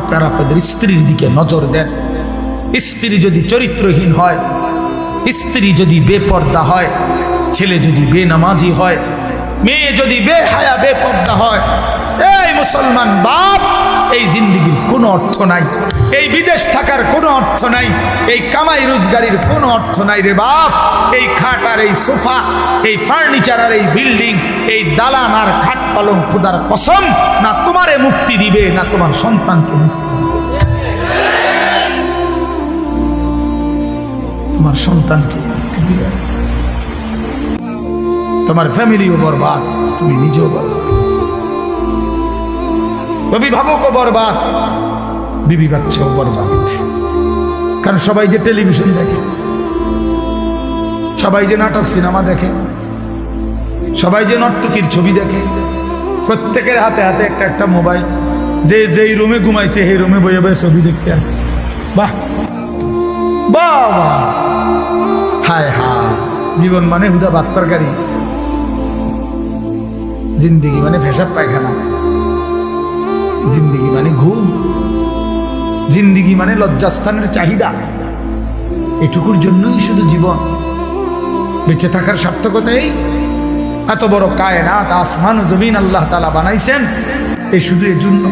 আপনারা আপনাদের স্ত্রীর দিকে নজর দেন। স্ত্রী যদি চরিত্রহীন হয়, স্ত্রী যদি বেপর্দা হয়, ছেলে যদি বেনামাজি হয়, মেয়ে যদি বেহায়া, বেপর্দা হয়, এই মুসলমান বাপ, এই জিন্দিগির কোনো অর্থ নাই। এই বিদেশ থাকার কোনো অর্থ নাই। এই কামাই রোজগারির কোনো অর্থ নাই রে বাপ। এই খাট আর এই সোফা, এই ফার্নিচার আর এই বিল্ডিং, এই দালান আর খাট পালং খুদার কসম, না তোমারে দিবে না তোমার সন্তানকে তোমার সন্তানকে তোমার ফ্যামিলিও বরবাদ, তুমি নিজেও বরবাদ। অভিভাবকও বরবাদ, বিবি বাচ্চাও বরবাদ। কারণ সবাই যে টেলিভিশন দেখে, সবাই যে নাটক সিনেমা দেখে, সবাই যে নর্তকীর ছবি দেখে, প্রত্যেকের হাতে হাতে একটা একটা মোবাইল। যে যেই রুমে ঘুমাইছে, সেই রুমে বয়ে বয়ে ছবি দেখতে আসে বাহ! বাবা! হায় হায়! জীবন মানে হুদা ভাত তরকারি জিন্দিগি মানে ফেসাব পায়খানা। জিন্দিগি মানে ঘুম। জিন্দিগি মানে লজ্জাস্থানের চাহিদা। এটুকুর জন্যই শুধু জীবন। বেঁচে থাকার সার্থকতা এই। এত বড় কায়নাত আসমান জমিন আল্লাহ তালা বানাইছেন এই শুধু এই জন্য